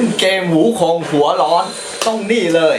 ่นเกมหูคงหัวร้อนต้องนี่เลย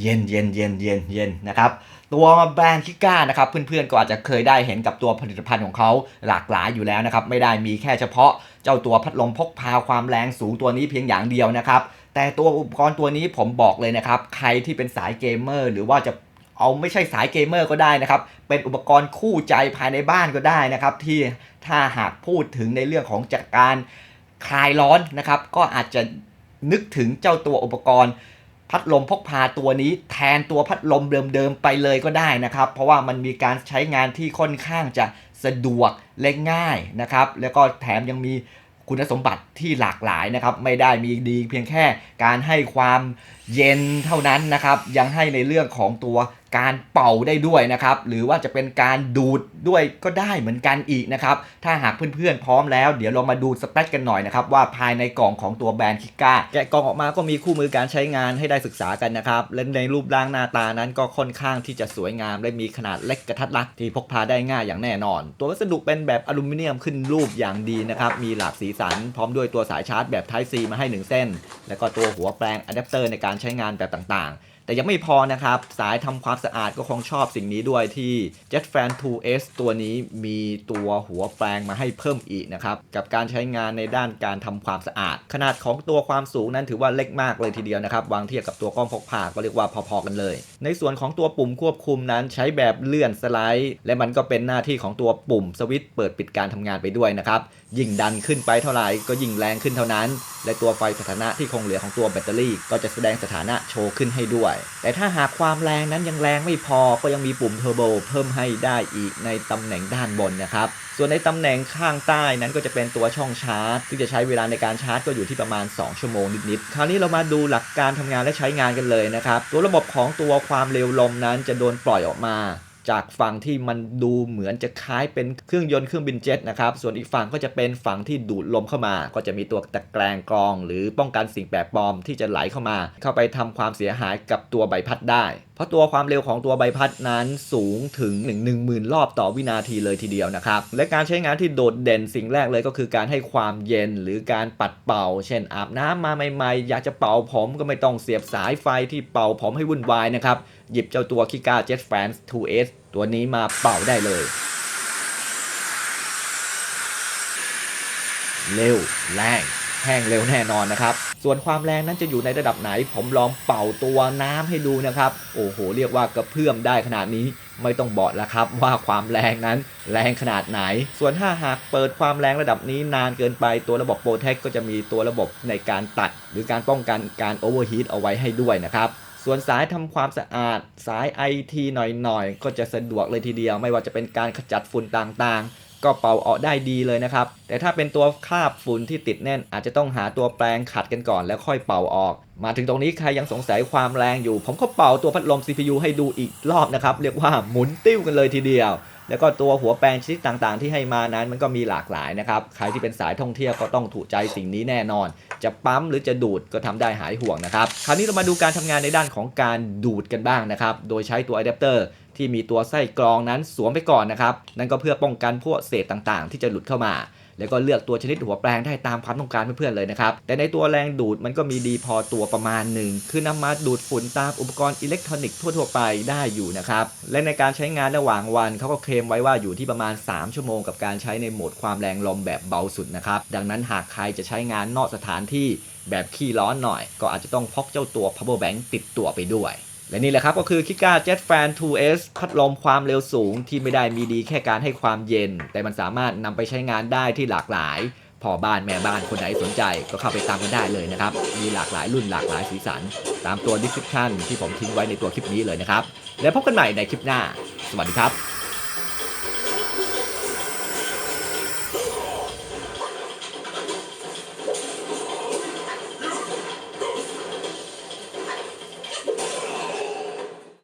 เย็นเย็นเย็นเย็นเย็นนะครับตัวแบรนด์คิก้านะครับเพื่อนๆก็อาจจะเคยได้เห็นกับตัวผลิตภัณฑ์ของเขาหลากหลายอยู่แล้วนะครับไม่ได้มีแค่เฉพาะเจ้าตัวพัดลมพกพาความแรงสูงตัวนี้เพียงอย่างเดียวนะครับแต่ตัวอุปกรณ์ตัวนี้ผมบอกเลยนะครับ ใครที่เป็นสายเกมเมอร์ หรือว่าจะ เอาไม่ใช่สายเกมเมอร์ก็ได้นะครับ เป็นอุปกรณ์คู่ใจภายในบ้านก็ได้นะครับ ที่ถ้าหากพูดถึงในเรื่องของจากการคลายร้อนนะครับ ก็อาจจะนึกถึงเจ้าตัวอุปกรณ์ พัดลมพกพาตัวนี้แทนตัวพัดลมเดิมๆไปเลยก็ได้นะครับ เพราะว่ามันมีการใช้งานที่ค่อนข้างจะสะดวกและง่ายนะครับ แล้วก็แถมยังมีคุณสมบัติที่หลากหลายนะครับ ไม่ได้มีดีเพียงแค่การให้ความเย็นเท่านั้นนะครับ ยังให้ในเรื่องของตัว การเป่าได้ด้วยนะครับ หรือว่าจะเป็นการดูดด้วยก็ได้เหมือนกันอีกนะครับ ถ้าหากเพื่อนๆพร้อมแล้ว เดี๋ยวเรามาดูสเปคกันหน่อยนะครับ ว่าภายในกล่องของตัวแบรนด์คิก้าแกะกล่องออกมาก็มีคู่มือการใช้งานให้ได้ศึกษากันนะครับ และในรูปร่างหน้าตานั้นก็ค่อนข้างที่จะสวยงาม และมีขนาดเล็กกระทัดรัดที่พกพาได้ง่ายอย่างแน่นอน ตัววัสดุเป็นแบบอลูมิเนียมขึ้นรูปอย่างดีนะครับ มีหลากสีสัน พร้อมด้วยตัวสายชาร์จแบบ Type C มาให้ 1 เส้น แล้วก็ตัวหัวแปลงอะแดปเตอร์ในการใช้งานแบบต่างๆ แต่ยังไม่พอนะครับ สายทำความสะอาดก็คงชอบสิ่งนี้ด้วยที่ JetFan 2S ตัวนี้มีตัวหัวแปลงมาให้เพิ่มอีกนะครับ กับการใช้งานในด้านการทำความสะอาด ขนาดของตัวความสูงนั้นถือว่าเล็กมากเลยทีเดียวนะครับ วางเทียบกับตัวกล้องพกพาก็เรียกว่าพอๆกันเลย ในส่วนของตัวปุ่มควบคุมนั้นใช้แบบเลื่อนสไลด์ และมันก็เป็นหน้าที่ของตัวปุ่มสวิตช์เปิดปิดการทำงานไปด้วยนะครับยิ่งดันขึ้นไปเท่าไหร่ก็ยิ่งแรงขึ้นเท่านั้น และตัวไฟสถานะที่คงเหลือของตัวแบตเตอรี่ ก็จะแสดงสถานะโชว์ขึ้นให้ด้วย แต่ถ้าหากความแรงนั้นยังแรงไม่พอก็ยังมีปุ่มเทอร์โบเพิ่มให้ได้อีกในตำแหน่งด้านบนนะครับส่วนในตำแหน่งข้างใต้นั้นก็จะเป็นตัวช่องชาร์จ ซึ่งจะใช้เวลาในการชาร์จก็อยู่ที่ประมาณ 2 ชั่วโมงนิดๆ คราวนี้เรามาดูหลักการทำงานและใช้งานกันเลยนะครับ ตัวระบบของตัวความเร็วลมนั้นจะโดนปล่อยออกมา จากฝั่งที่มันดูเหมือนจะคล้ายเป็นเครื่องยนต์เครื่องบินเจ็ตนะครับส่วนอีกฝั่งก็จะเป็นฝั่งที่ดูดลมเข้ามา ก็จะมีตัวตะแกรงกรอง หรือป้องกันสิ่งแปลกปลอมที่จะไหลเข้ามา เข้าไปทำความเสียหายกับตัวใบพัดได้ ราะตัวความเร็วของตัวใบพัดนั้นสูงถึง 1 1 0 0 0รอบต่อวินาทีเลยทีเดียวนะครับ และการใช้งานที่โดดเด่นสิ่งแรกเลยก็คือการให้ความเย็นหรือการปัดเป่า เช่นอาบน้ำมาใหม่ๆ อยากจะเป่าผมก็ไม่ต้องเสียบสายไฟที่เป่าผมให้วุ่นวายนะครับ หยิบเจ้าตัวคิก้า Jet Fans 2S ตัวนี้มาเป่าได้เลย เร็วแรงแห้งเร็วแน่นอนนะครับ ส่วนความแรงนั้นจะอยู่ในระดับไหน ผมลองเป่าตัวน้ำให้ดูนะครับ โอ้โห เรียกว่ากระเพื่อมได้ขนาดนี้ไม่ต้องบอกแล้วครับว่าความแรงนั้นแรงขนาดไหน ส่วนถ้าหากเปิดความแรงระดับนี้นานเกินไปตัวระบบโปรเทคก็จะมีตัวระบบในการตัด หรือการป้องกันการโอเวอร์ฮีทเอาไว้ให้ด้วยนะครับส่วนสายทำความสะอาดสายไอทีหน่อยๆ ก็จะสะดวกเลยทีเดียว ไม่ว่าจะเป็นการขจัดฝุ่นต่างๆ ก็เป่าออกได้ดีเลยนะครับ แต่ถ้าเป็นตัวคราบฝุ่นที่ติดแน่น อาจจะต้องหาตัวแปรงขัดกันก่อนแล้วค่อยเป่าออก มาถึงตรงนี้ใครยังสงสัยความแรงอยู่ ผมก็เป่าตัวพัดลม CPU ให้ดูอีกรอบนะครับ เรียกว่าหมุนติ้วกันเลยทีเดียว แล้วก็ตัวหัวแปรงชนิดต่างๆ ที่ให้มานั้นมันก็มีหลากหลายนะครับ ใครที่เป็นสายท่องเที่ยวก็ต้องถูกใจสิ่งนี้แน่นอน จะปั๊มหรือจะดูดก็ทำได้หายห่วงนะครับ คราวนี้เรามาดูการทำงานในด้านของการดูดกันบ้างนะครับ โดยใช้ตัวอะแดปเตอร์ ที่มีตัวไส้กรองนั้นสวมไปก่อนนะครับ นั่นก็เพื่อป้องกันพวกเศษต่างๆ ที่จะหลุดเข้ามา แล้วก็เลือกตัวชนิดหัวแปลงได้ตามความต้องการเพื่อนๆเลยนะครับ แต่ในตัวแรงดูดมันก็มีดีพอตัวประมาณหนึ่ง คือนำมาดูดฝุ่นตามอุปกรณ์อิเล็กทรอนิกส์ทั่วๆไปได้อยู่นะครับ และในการใช้งานระหว่างวันเขาก็เคลมไว้ว่าอยู่ที่ประมาณ 3 ชั่วโมงกับการใช้ในโหมดความแรงลมแบบเบาสุดนะครับ ดังนั้นหากใครจะใช้งานนอกสถานที่แบบขี้ร้อนหน่อย ก็อาจจะต้องพกเจ้าตัว power bank ติดตัวไปด้วย และนี่แหละครับก็คือ Kika Jet Fan 2S พัดลมความเร็วสูงที่ไม่ได้มีดีแค่การให้ความเย็น แต่มันสามารถนำไปใช้งานได้ที่หลากหลาย พอบ้านแม่บ้านคนไหนสนใจก็เข้าไปตามกันได้เลยนะครับ มีหลากหลายรุ่นหลากหลายสีสัน ตามตัว description ที่ผมทิ้งไว้ในตัวคลิปนี้เลยนะครับ แล้วพบกันใหม่ในคลิปหน้า สวัสดีครับ